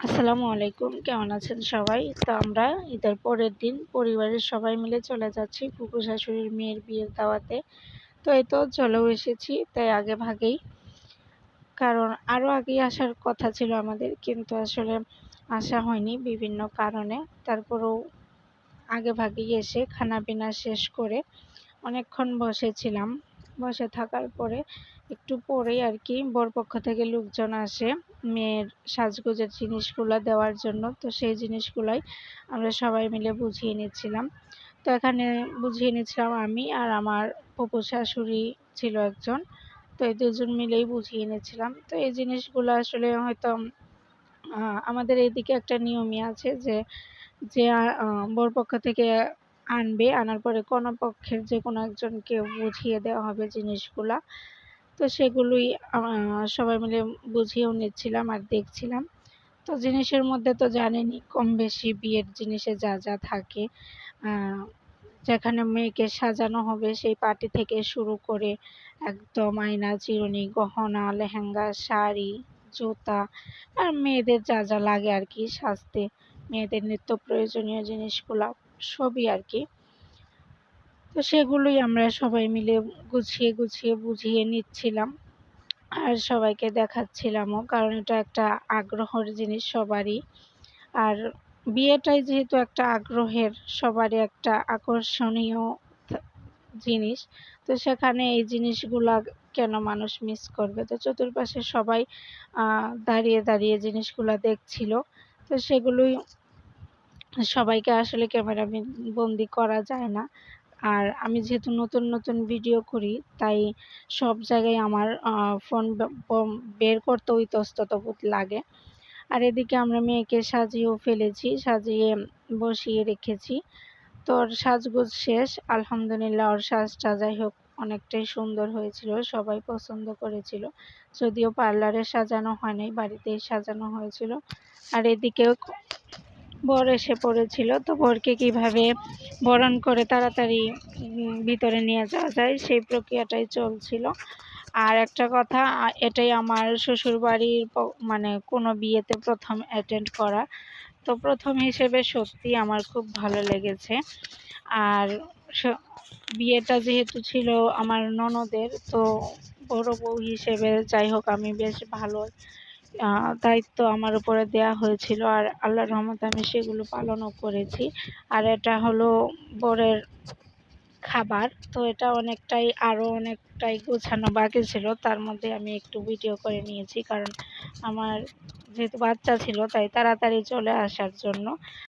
আসসালামু আলাইকুম, কেমন আছেন সবাই? তো আমরা ঈদের পরের দিন পরিবারের সবাই মিলে চলে যাচ্ছি ফুপু শাশুড়ির মেয়ের বিয়ের দাওয়াতে। তো এই তো চলেও এসেছি, তাই আগে ভাগেই। কারণ আরও আগেই আসার কথা ছিল আমাদের, কিন্তু আসলে আসা হয়নি বিভিন্ন কারণে। তারপরেও আগে ভাগেই এসে খানা পিনা শেষ করে অনেকক্ষণ বসেছিলাম। বসে থাকার পরে একটু পরেই আর কি বরপক্ষ থেকে লোকজন আসে মেয়ের সাজগোজের জিনিসগুলো দেওয়ার জন্য। তো সেই জিনিসগুলোই আমরা সবাই মিলে বুঝিয়ে নিচ্ছিলাম। তো এখানে বুঝিয়ে নিচ্ছিলাম আমি আর আমার পপু শাশুড়ি ছিল একজন। তো এই দুজন মিলেই বুঝিয়ে নিচ্ছিলাম। তো এই জিনিসগুলো আসলে হয়তো আমাদের এইদিকে একটা নিয়মই আছে যে যে বরপক্ষ থেকে আনবে, আনার পরে কোনো পক্ষের যে কোনো একজনকে বুঝিয়ে দেওয়া হবে জিনিসগুলা। তো সেগুলোই সবাই মিলে বুঝিয়েও নিচ্ছিলাম আর দেখছিলাম। তো জিনিসের মধ্যে তো জানেনই কম বেশি বিয়ের জিনিসে যা যা থাকে যেখানে মেয়েকে সাজানো হবে সেই পার্টি থেকে শুরু করে একদম আয়না, চিরুনি, গহনা, লেহেঙ্গা, শাড়ি, জুতা, আর মেয়েদের যা যা লাগে আর কি, সাজতে, মেয়েদের নিত্য প্রয়োজনীয় জিনিসগুলো। সবই আর কি তো সেগুলোই আমরা সবাই মিলে গুছিয়ে গুছিয়ে, বুঝিয়ে নিচ্ছিলাম আর সবাইকে দেখাচ্ছিলামও, কারণ এটা একটা আগ্রহের জিনিস সবারই। আর বিয়েটাই যেহেতু একটা আগ্রহের, সবারই একটা আকর্ষণীয় জিনিস, তো সেখানে এই জিনিসগুলা কেন মানুষ মিস করবে? তো চতুর্পাশে সবাই দাঁড়িয়ে দাঁড়িয়ে জিনিসগুলো দেখছিল, তো সেগুলোই সবাইকে আসলে ক্যামেরা বন্দি করা যায় না। আর আমি যেহেতু নতুন নতুন ভিডিও করি, তাই সব জায়গায় আমার ফোন বের করতেও ইতস্তত লাগে। আর এদিকে আমরা মেয়েকে সাজিয়েও ফেলেছি, সাজিয়ে বসিয়ে রেখেছি। তো ওর সাজগোজ শেষ, আলহামদুলিল্লাহ ওর সাজটা যাই হোক অনেকটাই সুন্দর হয়েছিল, সবাই পছন্দ করেছিল। যদিও পার্লারে সাজানো হয়নি, বাড়িতেই সাজানো হয়েছিল। আর এদিকেও বর এসে পড়েছিল, তো বরকে কীভাবে বরণ করে তাড়াতাড়ি ভিতরে নিয়ে যাওয়া যায় সেই প্রক্রিয়াটাই চলছিল। আর একটা কথা এটাই আমার শ্বশুরবাড়ির মানে কোনো বিয়েতে প্রথম অ্যাটেন্ড করা। তো প্রথম হিসেবে সত্যি আমার খুব ভালো লেগেছে। আর বিয়েটা যেহেতু ছিল আমার ননদের, তো বড় বউ হিসেবে যাই হোক আমি বেশ ভালো দায়িত্ব আমার উপরে দেয়া হয়েছিল আর আল্লাহর রহমতে আমি সেগুলো পালনও করেছি। আর এটা হলো বরের খাবার। তো এটা অনেকটাই আরও অনেকটাই গোছানো বাকি ছিল। তার মধ্যে আমি একটু ভিডিও করে নিয়েছি কারণ আমার যেহেতু বাচ্চা ছিল, তাই তাড়াতাড়ি চলে আসার জন্য।